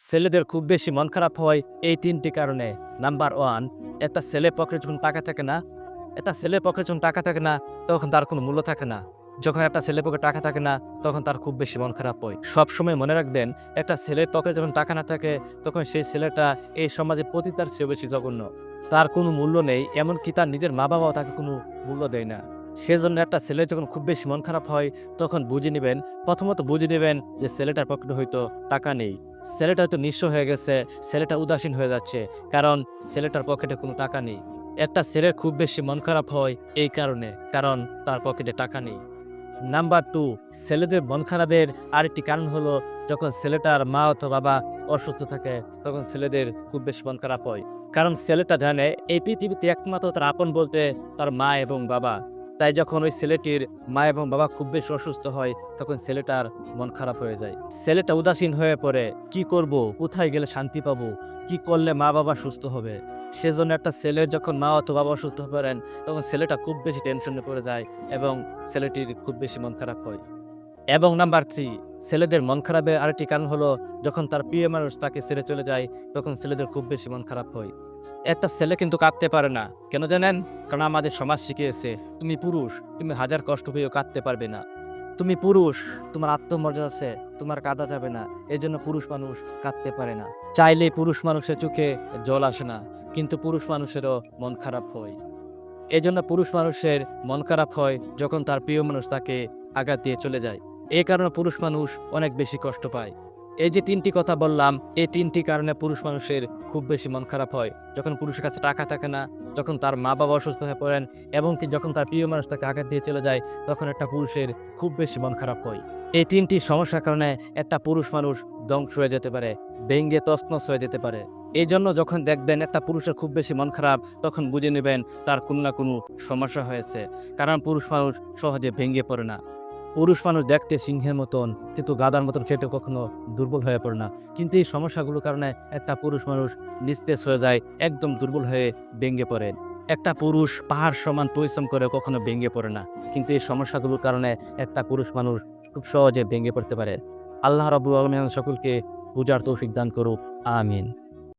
ছেলেদের খুব বেশি মন খারাপ হয় এই তিনটি কারণে। নাম্বার ওয়ান একটা ছেলে পকেটে যখন টাকা থাকে না, একটা ছেলে পকেটে যখন টাকা থাকে না, তখন তার কোনো মূল্য থাকে না। যখন একটা ছেলে পকেটে টাকা থাকে না, তখন তার খুব বেশি মন খারাপ হয়। সবসময় মনে রাখবেন, একটা ছেলের পকেটে যখন টাকা না থাকে, তখন সেই ছেলেটা এই সমাজে প্রতি তার চেয়ে বেশি জঘন্য। তার কোনো মূল্য নেই, এমনকি তার নিজের মা বাবাও তাকে কোনো মূল্য দেয় না। সেজন্য একটা ছেলে যখন খুব বেশি মন খারাপ হয়, তখন বুঝে নেবেন, প্রথমত বুঝে নেবেন যে ছেলেটার পকেটে হয়তো টাকা নেই। ছেলেটা তো নিঃস্ব হয়ে গেছে, ছেলেটা উদাসীন হয়ে যাচ্ছে, কারণ ছেলেটার পকেটে কোনো টাকা নেই। একটা ছেলের খুব বেশি মন খারাপ হয় এই কারণে, কারণ তার পকেটে টাকা নেই। নাম্বার টু, ছেলেদের মন খারাপের আরেকটি কারণ হলো, যখন ছেলেটার মা অথবা বাবা অসুস্থ থাকে, তখন ছেলেদের খুব বেশি মন খারাপ হয়। কারণ ছেলেটা জানে, এই পৃথিবীতে একমাত্র তার আপন বলতে তার মা এবং বাবা। তাই যখন ওই ছেলেটির মা এবং বাবা খুব বেশি অসুস্থ হয়, তখন ছেলেটার মন খারাপ হয়ে যায়। ছেলেটা উদাসীন হয়ে পড়ে, কি করব? কোথায় গেলে শান্তি পাব? কি করলে মা বাবা সুস্থ হবে? সেজন্য একটা ছেলে যখন মা অথবা বাবা অসুস্থ পড়েন, তখন ছেলেটা খুব বেশি টেনশনে পড়ে যায় এবং ছেলেটির খুব বেশি মন খারাপ হয়। এবং নাম্বার থ্রি ছেলেদের মন খারাপের আরেকটি কারণ হলো, যখন তার প্রিয় মানুষ তাকে ছেড়ে চলে যায়, তখন ছেলেদের খুব বেশি মন খারাপ হয়। একটা ছেলে কিন্তু কাঁদতে পারে না। কেন জানেন? কারণ আমাদের সমাজ শিখিয়েছে, তুমি পুরুষ, তুমি হাজার কষ্ট পেয়েও কাঁদতে পারবে না। তুমি পুরুষ, তোমার আত্মমর্যাদা আছে, তোমার কাঁদা যাবে না। এই জন্য পুরুষ মানুষ কাঁদতে পারে না। চাইলে পুরুষ মানুষের চোখে জল আসে না, কিন্তু পুরুষ মানুষেরও মন খারাপ হয়। এই জন্য পুরুষ মানুষের মন খারাপ হয় যখন তার প্রিয় মানুষ তাকে আঘাত দিয়ে চলে যায়। এই কারণে পুরুষ মানুষ অনেক বেশি কষ্ট পায়। এই যে তিনটি কথা বললাম, এই তিনটি কারণে পুরুষ মানুষের খুব বেশি মন খারাপ হয়। যখন পুরুষের কাছে টাকা থাকে না, যখন তার মা বাবা অসুস্থ হয়ে পড়েন এবং কি যখন তার প্রিয় মানুষ তাকে আঘাত দিয়ে চলে যায়, তখন একটা পুরুষের খুব বেশি মন খারাপ হয়। এই তিনটি সমস্যার কারণে একটা পুরুষ মানুষ ধ্বংস হয়ে যেতে পারে ভেঙ্গে তছনছ হয়ে যেতে পারে। এই জন্য যখন দেখবেন একটা পুরুষের খুব বেশি মন খারাপ, তখন বুঝে নেবেন তার কোনো না কোনো সমস্যা হয়েছে। কারণ পুরুষ মানুষ সহজে ভেঙে পড়ে না। পুরুষ মানুষ দেখতে সিংহের মতন, কিন্তু গাদার মতন খেতে কখনো দুর্বল হয়ে পড়ে না। কিন্তু এই সমস্যাগুলোর কারণে একটা পুরুষ মানুষ নিস্তেজ হয়ে যায়, একদম দুর্বল হয়ে ভেঙে পড়ে। একটা পুরুষ পাহাড় সমান পরিশ্রম করে কখনো ভেঙে পড়ে না। কিন্তু এই সমস্যাগুলোর কারণে একটা পুরুষ মানুষ খুব সহজে ভেঙে পড়তে পারে। আল্লাহ রবুল আলমিন সকলকে পূজার তৌফিক দান করুক, আমিন।